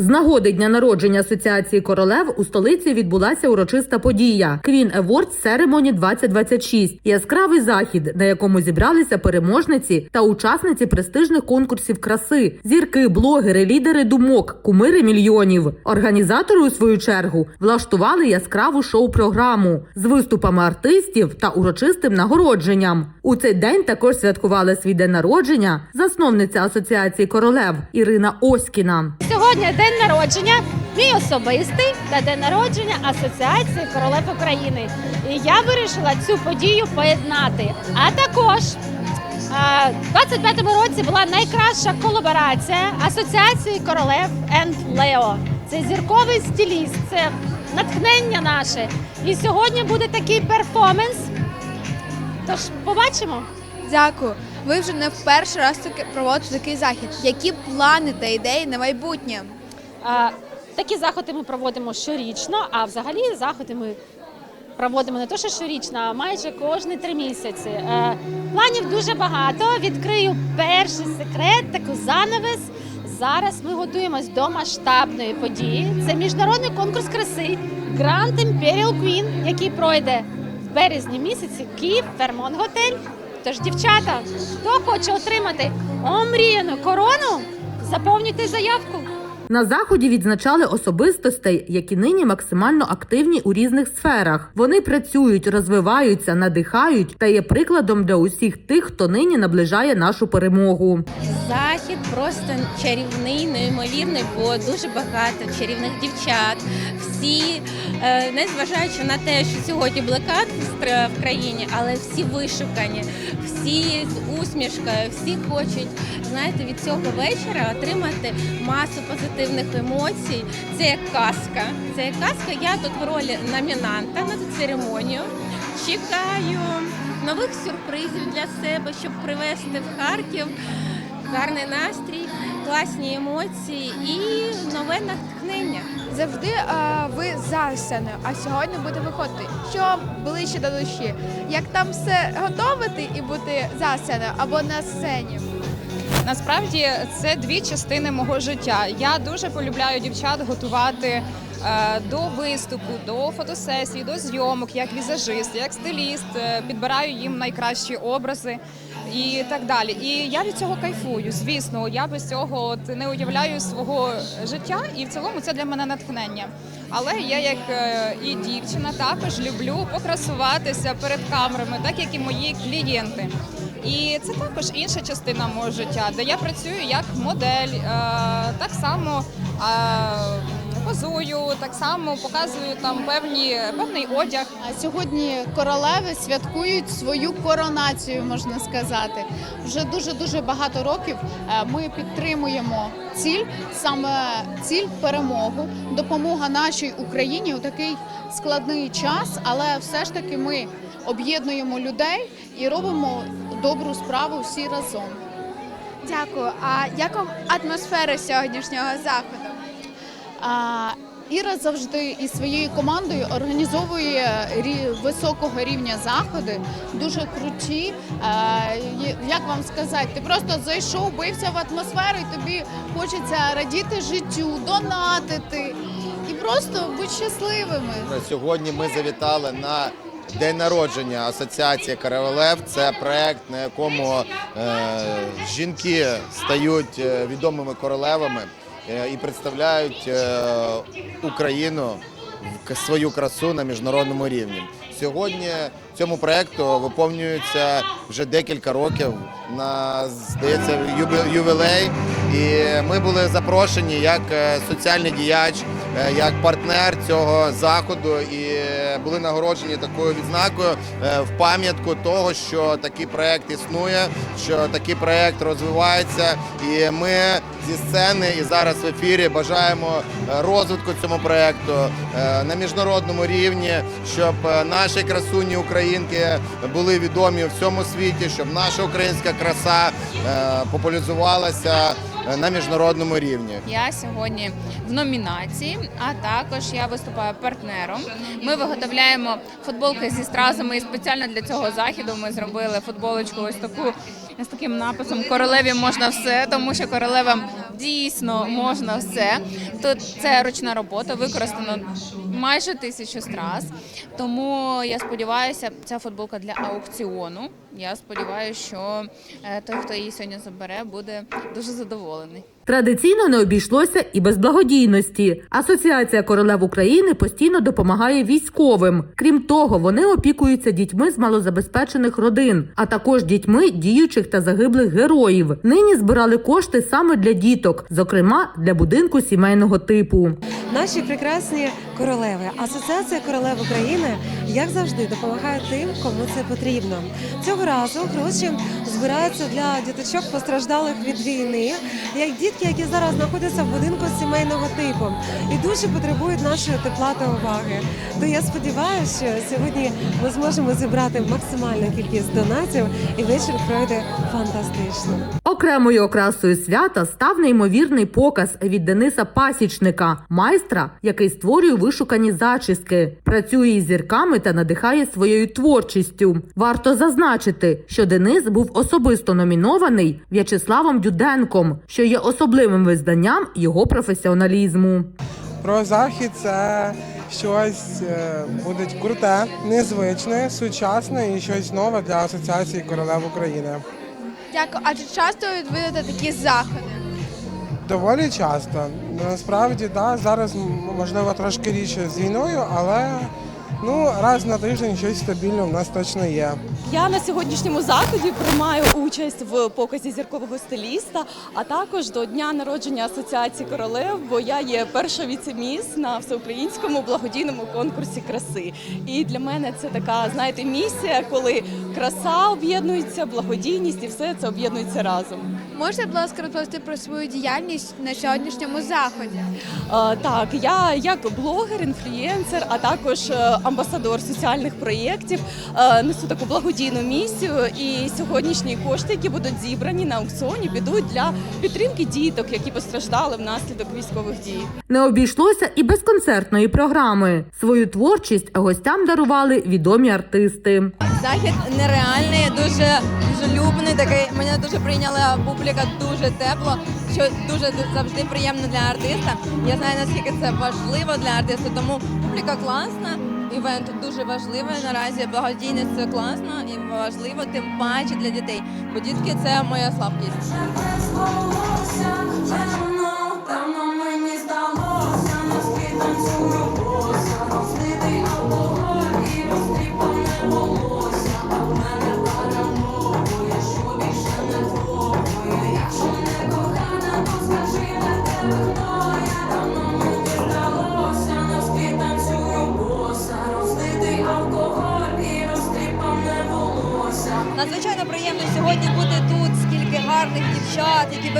З нагоди дня народження Асоціації королев у столиці відбулася урочиста подія Queen Awards Ceremony 2026 – яскравий захід, на якому зібралися переможниці та учасниці престижних конкурсів краси, зірки, блогери, лідери думок, кумири мільйонів. Організатори у свою чергу влаштували яскраву шоу-програму з виступами артистів та урочистим нагородженням. У цей день також святкували свій день народження засновниця Асоціації королев Ірина Оськіна. Сьогодні день народження, мій особистий та день народження Асоціації королев України. І я вирішила цю подію поєднати. А також е, в 25-му році була найкраща колаборація Асоціації королев енд Лео. Це зірковий стиліст, це натхнення наше. І сьогодні буде такий перформанс. Тож побачимо. Дякую. Ви вже не в перший раз таки проводите такий захід. Які плани та ідеї на майбутнє? А, Такі заходи ми проводимо щорічно, а взагалі заходи ми проводимо не то, що щорічно, а майже кожні три місяці. Е, Планів дуже багато. Відкрию перший секрет, таку занавес. Зараз ми готуємось до масштабної події. Це міжнародний конкурс краси Grand Imperial Queen, який пройде в березні місяці Київ Фермон Готель. Тож, дівчата, хто хоче отримати омріяну корону, заповнюйте заявку. На заході відзначали особистостей, які нині максимально активні у різних сферах. Вони працюють, розвиваються, надихають та є прикладом для усіх тих, хто нині наближає нашу перемогу. Захід просто чарівний, неймовірний, бо дуже багато чарівних дівчат. Всі, е, незважаючи на те, що сьогодні блекат в в країні, але всі вишукані, всі з усмішкою, всі хочуть знаєте, від цього вечора отримати масу позитивних емоцій. Це як казка. Це як казка. Я тут в ролі номінанта на цю церемонію. Чекаю нових сюрпризів для себе, щоб привезти в Харків гарний настрій, класні емоції і нове натхнення. Завжди е, ви за сценою, а сьогодні буде виходити. Що ближче до душі? Як там все готовити і бути за сценою або на сцені? Насправді це дві частини мого життя. Я дуже полюбляю дівчат готувати е, до виступу, до фотосесій, до зйомок, як візажист, як стиліст, е, підбираю їм найкращі образи і так далі. І я від цього кайфую. Звісно, я без цього от не уявляю свого життя, і в цілому це для мене натхнення. Але я, як е, і дівчина, також люблю покрасуватися перед камерами, так як і мої клієнти. І це також інша частина мого життя, де я працюю як модель, е, так само е, позую, так само показую там певні певний одяг. А сьогодні королеви святкують свою коронацію, можна сказати. Вже дуже дуже багато років е, ми підтримуємо ціль, саме ціль перемогу, допомога нашій Україні у такий складний час, але все ж таки ми об'єднуємо людей і робимо добру справу всі разом. Дякую. А як вам атмосфера сьогоднішнього заходу? Іра завжди із своєю командою організовує високого рівня заходи, дуже круті. Як вам сказати, ти просто зайшов, бився в атмосферу, і тобі хочеться радіти життю, донатити і просто бути щасливими. Сьогодні ми завітали на день народження Асоціації королев. Це проект, на якому е, жінки стають е, відомими королевами і представляють е, Україну в свою красу на міжнародному рівні. Сьогодні цьому проекту виповнюється вже декілька років на здається ювілей. І ми були запрошені як е, соціальний діяч, е, як партнер цього заходу, і були нагороджені такою відзнакою е, в пам'ятку того, що такий проект існує, що такий проект розвивається. І ми зі сцени і зараз в ефірі бажаємо е, розвитку цьому проекту е, на міжнародному рівні, щоб е, наші красуні українки були відомі у всьому світі, щоб наша українська краса е, популяризувалася е, е, на міжнародному рівні. Я сьогодні в номінації, а також я виступаю партнером. Ми виготовляємо футболки зі стразами і спеціально для цього заходу ми зробили футболочку ось таку з таким написом Королеві можна все, тому що королевам дійсно можна все. Тут це ручна робота, використано майже тисячу страз. Тому я сподіваюся, ця футболка для аукціону. Я сподіваюся, що е, той, хто її сьогодні забере, буде дуже задоволений. Традиційно не обійшлося і без благодійності. Асоціація королев України постійно допомагає військовим. Крім того, вони опікуються дітьми з малозабезпечених родин, а також дітьми діючих та загиблих героїв. Нині збирали кошти саме для діток, зокрема для будинку сімейного типу. Наші прекрасні королеви. Асоціація королев України, як завжди, допомагає тим, кому це потрібно. Цього разу гроші збираються для діточок постраждалих від війни, як дітки, які зараз знаходяться в будинку сімейного типу і дуже потребують нашої тепла та уваги. То я сподіваюся, що сьогодні ми зможемо зібрати максимальну кількість донатів, і вечір пройде фантастично. Окремою окрасою свята став неймовірний показ від Дениса Пасічника, майстра, який створює вишукані зачіски, працює із зірками та надихає своєю творчістю. Варто зазначити, що Денис був особисто номінований В'ячеславом Дюденком, що є особливим визданням його професіоналізму. Про захід це щось е, буде круте, незвичне, сучасне і щось нове для Асоціації королев України. Дякую. А чи часто відвідуєте такі заходи? Доволі часто. Насправді, да, зараз можливо трошки рідше з війною, але ну раз на тиждень щось стабільне в нас точно є. Я на сьогоднішньому заході приймаю участь в показі зіркового стиліста, а також до дня народження асоціації королев, бо я є перша віцеміс на всеукраїнському благодійному конкурсі краси. І для мене це така, знаєте, місія, коли краса об'єднується, благодійність і все це об'єднується разом. Можете, будь ласка, розповісти про свою діяльність на сьогоднішньому заході? Е, Так, я як блогер, інфлюєнсер, а також е, амбасадор соціальних проєктів е, несу таку благодійну місію. І сьогоднішні кошти, які будуть зібрані на аукціоні, підуть для підтримки діток, які постраждали внаслідок військових дій. Не обійшлося і без концертної програми. Свою творчість гостям дарували відомі артисти. Захід нереальний, дуже дружелюбний. Такий мене дуже прийняла публіка дуже тепло, що дуже завжди приємно для артиста. Я знаю наскільки це важливо для артиста, тому публіка класна. Івент дуже важливий наразі. Благодійність це класно і важливо, тим паче для дітей. Бо дітки це моя слабкість.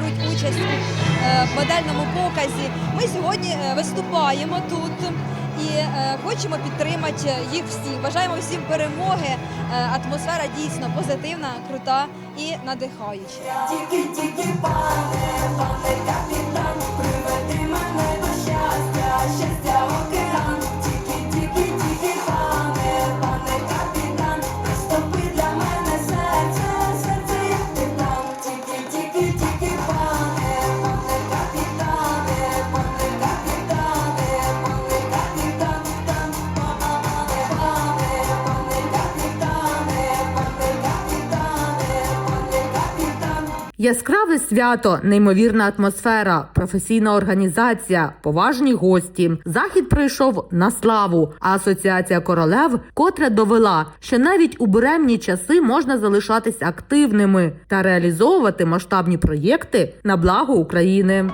Беруть участь у е, модельному показі. Ми сьогодні е, виступаємо тут і е, хочемо підтримати їх всіх. Бажаємо всім перемоги. Атмосфера дійсно позитивна, крута і надихаюча. Яскраве свято, неймовірна атмосфера, професійна організація, поважні гості. Захід пройшов на славу. А асоціація королев котре довела, що навіть у буремні часи можна залишатись активними та реалізовувати масштабні проєкти на благо України.